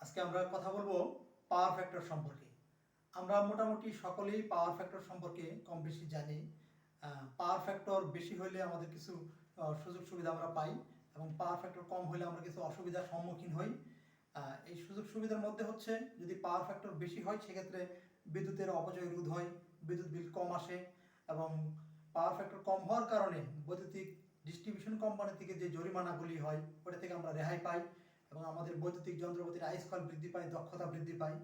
আজকে আমরা কথা বলব পাওয়ার ফ্যাক্টর সম্পর্কে। আমরা মোটামুটি সকলেই পাওয়ার ফ্যাক্টর সম্পর্কে কম বেশি জানি পাওয়ার ফ্যাক্টর বেশি হলে আমাদের কিছু সুযোগ সুবিধা আমরা পাই এবং পাওয়ার ফ্যাক্টর কম হলে আমরা কিছু অসুবিধার সম্মুখীন হই। এই সুযোগ সুবিধার মধ্যে হচ্ছে যদি পাওয়ার ফ্যাক্টর বেশি হয়, সেক্ষেত্রে বিদ্যুতের অপচয় রোধ হয়, বিদ্যুৎ বিল কম আসে এবং পাওয়ার ফ্যাক্টর কম হওয়ার কারণে বৈদ্যুতিক ডিস্ট্রিবিউশন কোম্পানি থেকে যে জরিমানাগুলি হয়, ওটা থেকে আমরা রেহাই পাই। এবং আমাদের বৈদ্যুতিক যন্ত্রপাতির আয়ুষ্কাল বৃদ্ধি পায়, দক্ষতা বৃদ্ধি পায়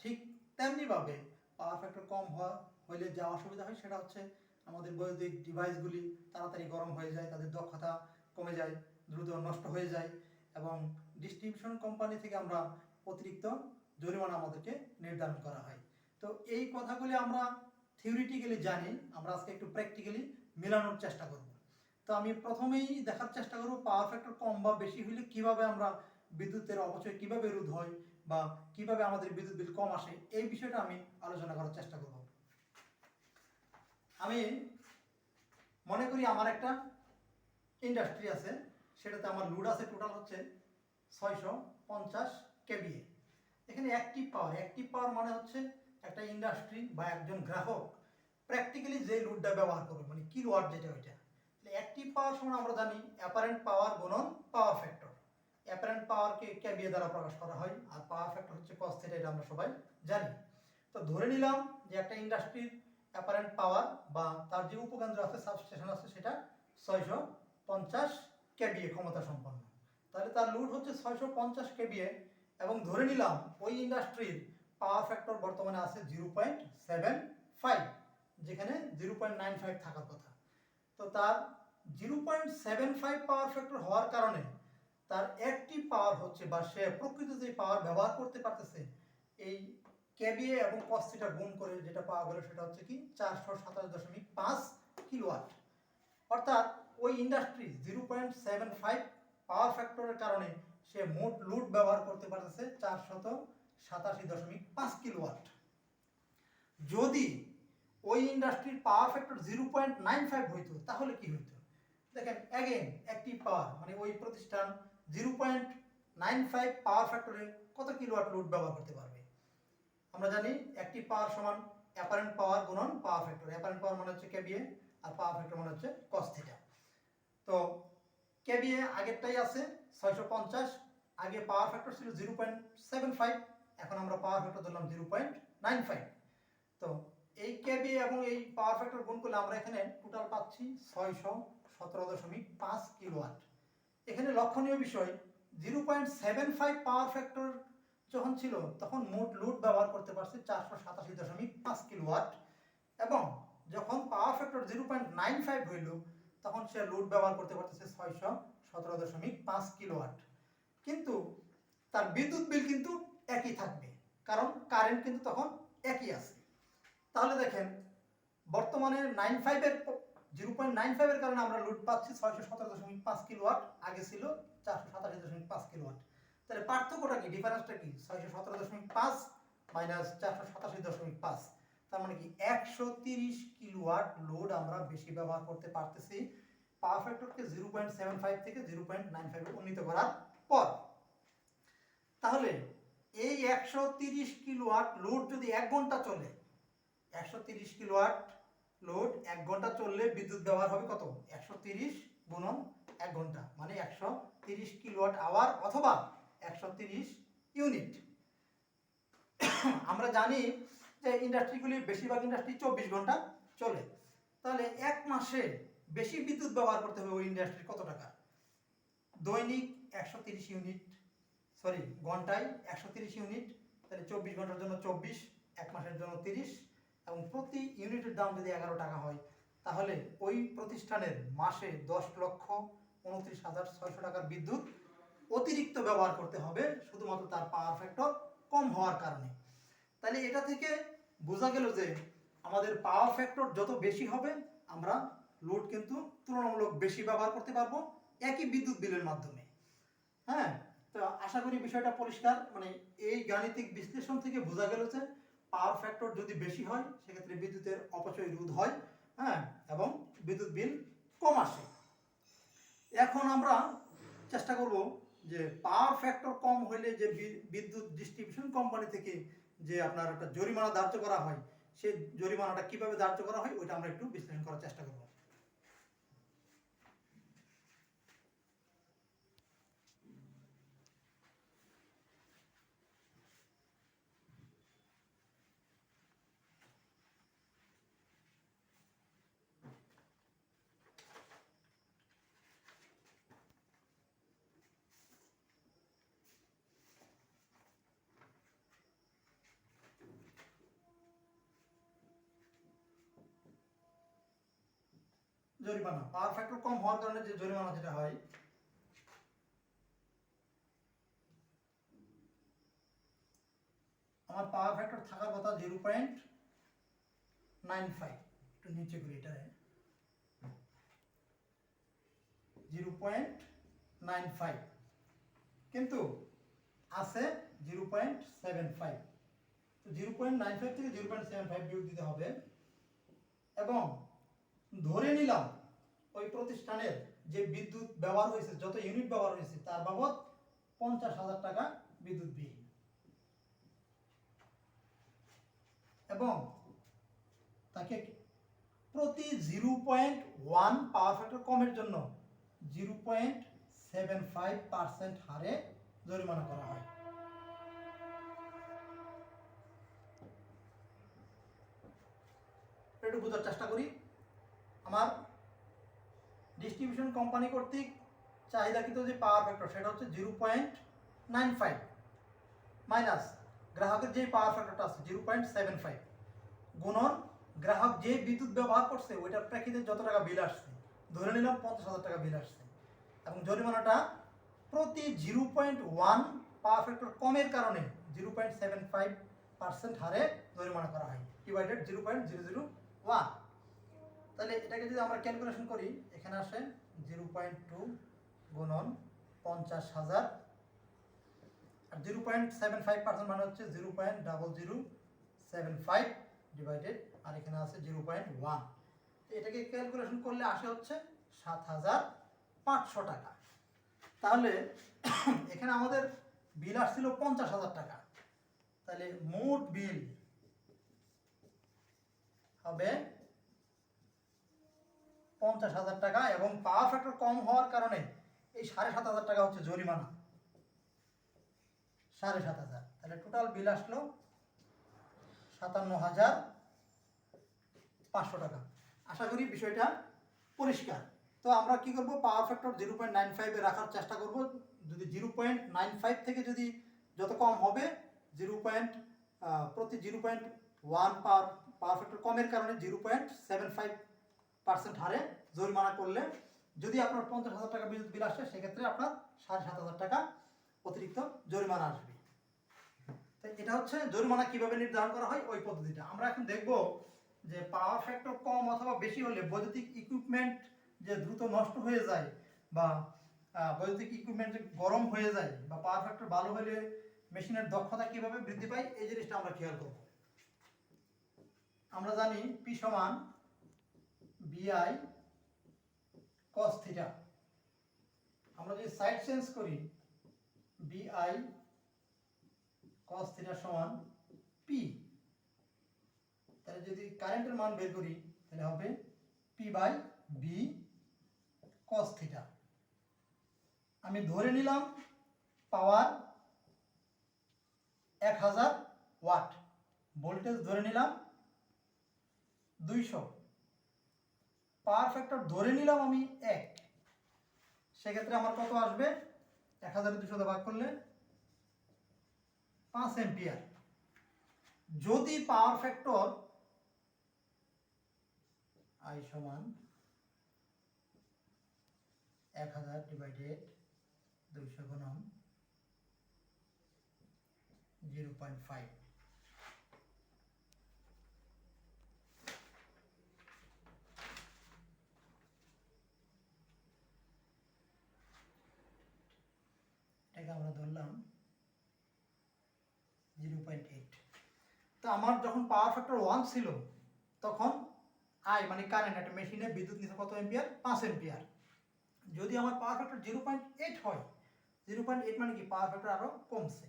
ঠিক তেমনিভাবে পাওয়ার ফ্যাক্টর কম হওয়া হলে যা অসুবিধা হয় সেটা হচ্ছে আমাদের বৈদ্যুতিক ডিভাইসগুলি তাড়াতাড়ি গরম হয়ে যায়, তাদের দক্ষতা কমে যায়, দ্রুত নষ্ট হয়ে যায় এবং ডিস্ট্রিবিউশন কোম্পানি থেকে আমরা অতিরিক্ত জরিমানা আমাদেরকে নির্ধারণ করা হয়। তো এই কথাগুলি আমরা থিওরিটিক্যালি জানি, আমরা আজকে একটু প্র্যাকটিক্যালি মেলানোর চেষ্টা করব। তো আমি প্রথমেই দেখার চেষ্টা করব পাওয়ার ফ্যাক্টর কম বা বেশি হলে কীভাবে আমরা বিদ্যুতের অপচয় কীভাবে রোধ হয় বা কীভাবে আমাদের বিদ্যুৎ বিল কম আসে, এই বিষয়টা আমি আলোচনা করার চেষ্টা করব। আমি মনে করি আমার একটা ইন্ডাস্ট্রি আছে, সেটাতে আমার লোড আছে টোটাল হচ্ছে ছয়শো পঞ্চাশ কেবিএ এখানে অ্যাক্টিভ পাওয়ার অ্যাক্টিভ পাওয়ার মানে হচ্ছে একটা ইন্ডাস্ট্রি বা একজন গ্রাহক প্র্যাকটিক্যালি যে লোডটা ব্যবহার করবে মানে কিলোয়াট যেটা ওইটা। অ্যাক্টিভ পাওয়ার সময় আমরা জানি অ্যাপারেন্ট পাওয়ার গুণন পাওয়ার ফ্যাক্টর অ্যাপারেন্ট পাওয়ারকে কেবিএ দ্বারা প্রকাশ করা হয়, আর পাওয়ার ফ্যাক্টর হচ্ছে কস থিটা এটা আমরা সবাই জানি। তো ধরে নিলাম যে একটা ইন্ডাস্ট্রির অ্যাপারেন্ট পাওয়ার বা তার যে উপকেন্দ্র আছে সাবস্টেশন আছে, সেটা ছয়শো পঞ্চাশ কেবিএ ক্ষমতা সম্পন্ন। তাহলে তার লোড হচ্ছে ছয়শো পঞ্চাশ কেবিএ এবং ধরে নিলাম ওই ইন্ডাস্ট্রির পাওয়ার ফ্যাক্টর বর্তমানে আছে জিরো পয়েন্ট সেভেন ফাইভ যেখানে জিরো পয়েন্ট নাইন ফাইভ থাকার কথা। তো তার zero point seven five power factor হওয়ার কারণে তার অ্যাক্টিভ পাওয়ার হচ্ছে বা সে প্রকৃত যে পাওয়ার ব্যবহার করতে পারতেছে, এই কেবিএ এবং কস্তিটা গুণ করে যেটা পাওয়া গেল সেটা হচ্ছে কি চারশো সাতাশ দশমিক পাঁচ কিলোয়াট অর্থাৎ ওই industry zero point seven five power ফ্যাক্টরের কারণে সে মোট লোড ব্যবহার করতে পারতেছে চারশত সাতাশি দশমিক পাঁচ কিলোওয়াট যদি ওই ইন্ডাস্ট্রির power factor zero point nine five হইতো, তাহলে কি হইতো? দেখেন অ্যাগেন অ্যাক্টিভ পাওয়ার মানে ওই প্রতিষ্ঠান zero point nine five power ফ্যাক্টরে কত কিলোওয়াট লোড ব্যবহার করতে পারবে? আমরা জানি একটি পাওয়ার সমান অ্যাপারেন্ট পাওয়ার গুণন পাওয়ার ফ্যাক্টর অ্যাপারেন্ট পাওয়ার মানে হচ্ছে কেবিএ আর পাওয়ার ফ্যাক্টর মানে হচ্ছে কস থিটা তো কেবিএ আগেরটাই আছে, ছয়শো পঞ্চাশ, আগে পাওয়ার ফ্যাক্টর ছিল জিরো পয়েন্ট সেভেন ফাইভ এখন আমরা পাওয়ার ফ্যাক্টর ধরলাম zero point nine five KVA এবং এই পাওয়ার ফ্যাক্টর গুণ করলে আমরা এখানে টোটাল পাচ্ছি ছয়শো সতেরো দশমিক পাঁচ কিলোওয়াট এখানে লক্ষণীয় বিষয় zero point seven five power factor যখন ছিল, তখন মোট লোড ব্যবহার করতে পারছে চারশো সাতাশি দশমিক পাঁচ কিলোওয়াট এবং যখন power factor zero point nine five হইল, তখন সে লোড ব্যবহার করতে পারতেছে ছয়শো সতেরো দশমিক পাঁচ কিলোওয়াট কিন্তু তার বিদ্যুৎ বিল কিন্তু একই থাকবে, কারণ কারেন্ট কিন্তু তখন একই আছে। তাহলে দেখেন, বর্তমানে নাইন ফাইভের জিরো পয়েন্ট নাইন ফাইভের কারণে আমরা লোড পাচ্ছি ছয়শো সতেরো দশমিক পাঁচ কিলোওয়াট আগে ছিল চারশো সাতাশি দশমিক পাঁচ কিলোওয়াট তাহলে পার্থক্যটা কি? ডিফারেন্সটা কি? ছয়শো সতেরো দশমিক পাঁচ মাইনাস চারশো সাতাশি দশমিক পাঁচ। তার মানে কি? একশো তিরিশ কিলোওয়াট লোড আমরা বেশি ব্যবহার করতে পারতেছি পাওয়ার ফ্যাক্টরকে জিরো পয়েন্ট সেভেন ফাইভ থেকে জিরো পয়েন্ট নাইন ফাইভে উন্নীত করার পর। তাহলে এই একশো তিরিশ কিলোওয়াট লোড যদি এক ঘণ্টা চলে একশো তিরিশ কিলোওয়াট লোড, এক ঘণ্টা চললে বিদ্যুৎ ব্যবহার হবে কত? একশো তিরিশ গুণন এক ঘণ্টা মানে একশো তিরিশ কিলোওয়াট আওয়ার অথবা একশো তিরিশ ইউনিট। আমরা জানি যে ইন্ডাস্ট্রিগুলি বেশিরভাগ ইন্ডাস্ট্রি চব্বিশ ঘণ্টা চলে। তাহলে এক মাসে বেশি বিদ্যুৎ ব্যবহার করতে হবে ওই ইন্ডাস্ট্রির কত টাকা? দৈনিক একশো তিরিশ ইউনিট, সরি, ঘন্টায় একশো তিরিশ ইউনিট, তাহলে চব্বিশ ঘণ্টার জন্য চব্বিশ, এক মাসের জন্য তিরিশ এবং প্রতি ইউনিটের দাম যদি এগারো টাকা হয়, তাহলে ওই প্রতিষ্ঠানের মাসে দশ লক্ষ উনত্রিশ হাজার ছয়শো টাকার বিদ্যুৎ অতিরিক্ত ব্যবহার করতে হবে, শুধুমাত্র তার পাওয়ার ফ্যাক্টর কম হওয়ার কারণে। তাহলে এটা থেকে বোঝা গেল যে আমাদের পাওয়ার ফ্যাক্টর যত বেশি হবে, আমরা লোড কিন্তু তুলনামূলক বেশি ব্যবহার করতে পারব একই বিদ্যুৎ বিলের মাধ্যমে। হ্যাঁ? তো আশা করি বিষয়টা পরিষ্কার মানে এই গাণিতিক বিশ্লেষণ থেকে বোঝা গেল যে পাওয়ার ফ্যাক্টর যদি বেশি হয়, সেক্ষেত্রে বিদ্যুতের অপচয় রোধ হয় হ্যাঁ এবং বিদ্যুৎ বিল কম আসে। এখন আমরা চেষ্টা করব যে পাওয়ার ফ্যাক্টর কম হলে যে বিদ্যুৎ ডিস্ট্রিবিউশন কোম্পানি থেকে যে আপনার একটা জরিমানা ধার্য করা হয়, সেই জরিমানাটা কীভাবে ধার্য করা হয়, ওইটা আমরা একটু বিশ্লেষণ করার চেষ্টা করব। জরিমানা। পাওয়ার ফ্যাক্টর কম হওয়ার কারণে যে জরিমানা যেটা হয়, আমার পাওয়ার ফ্যাক্টর থাকার কথা জিরো পয়েন্ট নাইন ফাইভ। একটু নিচে করি এটা। Zero point nine five. কিন্তু আছে জিরো পয়েন্ট সেভেন ফাইভ। তো জিরো পয়েন্ট নাইন ফাইভ থেকে জিরো পয়েন্ট সেভেন ফাইভ বিয়োগ দিতে হবে। এবং ধরে নিলাম ওই প্রতিষ্ঠানের যে বিদ্যুৎ ব্যবহার হয়েছে, যত ইউনিট ব্যবহার হয়েছে, তার বাবদ পঞ্চাশ হাজার টাকা বিদ্যুৎ বিল। এবং তাকে প্রতি zero point one power factor কমের জন্য zero point seven five percent হারে জরিমানা করা হয়। একটু বোঝার চেষ্টা করি। আমার ডিস্ট্রিবিউশন কোম্পানি কর্তৃক চাহিদাকৃত যে পাওয়ার ফ্যাক্টর সেটা হচ্ছে zero point nine five minus গ্রাহকের যে পাওয়ার ফ্যাক্টরটা আছে জিরো পয়েন্ট সেভেন ফাইভ গুণন গ্রাহক যে বিদ্যুৎ ব্যবহার করছে, ওইটার প্রেক্ষিতে যত টাকা বিল আসছে, ধরে নিলাম পঞ্চাশ হাজার টাকা বিল আসছে, এবং জরিমানাটা প্রতি zero point one power factor কমের কারণে zero point seven five percent হারে জরিমানা করা হয় divided zero point zero zero one তাহলে এটাকে যদি আমরা ক্যালকুলেশন করি, এখানে আসে জিরো পয়েন্ট টু গুণন পঞ্চাশ হাজার। আর zero point seven five percent মানে হচ্ছে zero point double zero seven five divided আর এখানে আছে জিরো পয়েন্ট ওয়ান এটাকে ক্যালকুলেশন করলে আসে হচ্ছে সাত হাজার পাঁচশো টাকা। তাহলে এখানে আমাদের বিল আসছিল পঞ্চাশ হাজার টাকা। তাহলে মোট বিল হবে পঞ্চাশ হাজার টাকা এবং পাওয়ার ফ্যাক্টর কম হওয়ার কারণে এই সাড়ে সাত হাজার টাকা হচ্ছে জরিমানা। সাড়ে সাত হাজার। তাহলে টোটাল বিল আসলো সাতান্ন হাজার পাঁচশো টাকা। আশা করি বিষয়টা পরিষ্কার। তো আমরা কি করব? Power factor zero point nine ফাইভে রাখার চেষ্টা করব। যদি জিরো পয়েন্ট নাইন ফাইভ থেকে যদি যত কম হবে জিরো পয়েন্ট প্রতি zero point one power power factor কমের কারণে zero point seven five percent হারে জরিমানা করলে যদি আপনার পঞ্চাশ হাজার টাকা বিদ্যুৎ বিল আসে, সেক্ষেত্রে আপনার সাড়ে সাত হাজার টাকা অতিরিক্ত জরিমানা আসবে। তো এটা হচ্ছে জরিমানা কীভাবে নির্ধারণ করা হয় ওই পদ্ধতিটা। আমরা এখন দেখব যে পাওয়ার ফ্যাক্টর কম অথবা বেশি হলে বৈদ্যুতিক ইকুইপমেন্ট যে দ্রুত নষ্ট হয়ে যায় বা বৈদ্যুতিক ইকুইপমেন্ট গরম হয়ে যায় বা পাওয়ার ফ্যাক্টর ভালো হলে মেশিনের দক্ষতা কীভাবে বৃদ্ধি পায়, এই জিনিসটা আমরা খেয়াল করব। আমরা জানি পি সমান বিআই কস থিটা আমরা যদি সাইড চেঞ্জ করি বিআই কস থিটা সমান পি তাহলে যদি কারেন্টের মান বের করি, তাহলে হবে P by B cos theta আমি ধরে নিলাম পাওয়ার এক হাজার ওয়াট ভোল্টেজ ধরে নিলাম দুইশো। পাওয়ার ফ্যাক্টর ধরে নিলাম আমি এক। সেক্ষেত্রে আমার কত আসবে? এক হাজার দুশো ভাগ করলে পাঁচ এম্পিয়ার। যদি পাওয়ার ফ্যাক্টর আই সমান এক হাজার ডিভাইডেড দুইশো গুণন জিরো পয়েন্ট ফাইভ এটাকে আমরা ধরলাম জিরো পয়েন্ট এইট তো আমার যখন পাওয়ার ফ্যাক্টর ওয়ান ছিল, তখন আই মানে কারেন্ট একটা মেশিনে বিদ্যুৎ নিতে কত এম্পিয়ার পাঁচ এম্পিয়ার যদি আমার power factor zero point eight হয় জিরো পয়েন্ট এইট মানে কি? পাওয়ার ফ্যাক্টর আরও কমছে।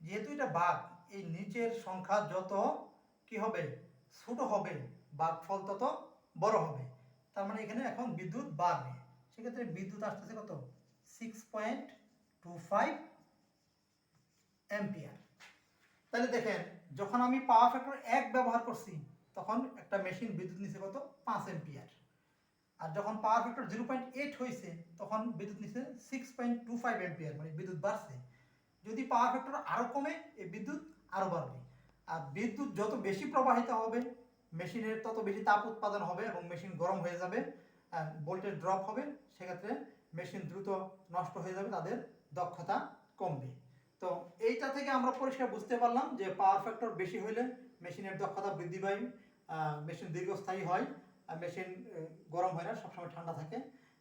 যেহেতু এটা বাঘ, এই নিচের সংখ্যা যত কি হবে? ছোট হবে, বাঘ ফল তত বড় হবে। তার মানে এখানে এখন বিদ্যুৎ বাড়বে। সেক্ষেত্রে বিদ্যুৎ আসতেছে কত? Six point two five ampere তাহলে দেখেন, যখন আমি পাওয়ার ফ্যাক্টর এক ব্যবহার করছি, তখন একটা মেশিন বিদ্যুৎ নিচ্ছে কত? পাঁচ অ্যাম্পিয়ার আর যখন power factor zero point eight হয়েছে তখন বিদ্যুৎ নিচ্ছে six point two five ampere মানে বিদ্যুৎ বাড়ছে। যদি পাওয়ার ফ্যাক্টর আরও কমে, এই বিদ্যুৎ আরও বাড়বে। আর বিদ্যুৎ যত বেশি প্রবাহিত হবে, মেশিনের তত বেশি তাপ উৎপাদন হবে এবং মেশিন গরম হয়ে যাবে ভোল্টেজ ড্রপ হবে, সেক্ষেত্রে মেশিন দ্রুত নষ্ট হয়ে যাবে, তাদের দক্ষতা কমবে। তো এইটা থেকে আমরা পরিষ্কার বুঝতে পারলাম যে পাওয়ার ফ্যাক্টর বেশি হলে মেশিনের দক্ষতা বৃদ্ধি পায় মেশিন দীর্ঘস্থায়ী হয় আর মেশিন গরম হয় না সবসময় ঠান্ডা থাকে।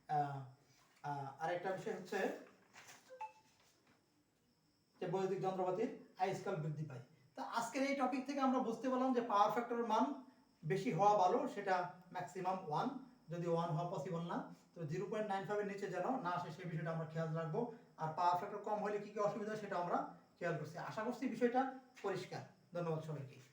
আহ, আরেকটা বিষয় হচ্ছে যে বৈদ্যুতিক যন্ত্রপাতির আয়ুষ্কাল বৃদ্ধি পায়। তা আজকের এই টপিক থেকে আমরা বুঝতে পারলাম যে পাওয়ার ফ্যাক্টরের মান বেশি হওয়া ভালো সেটা ম্যাক্সিমাম ওয়ান যদি ওয়ান হওয়া পসিবল না তো জিরো পয়েন্ট নাইন ফাইভের নিচে যেন না আসে সেই বিষয়টা আমরা খেয়াল রাখব। আর পাওয়ার ফ্যাক্টর কম হলে কি কি অসুবিধা সেটা আমরা খেয়াল করছি। আশা করছি বিষয়টা পরিষ্কার। ধন্যবাদ সবাইকে।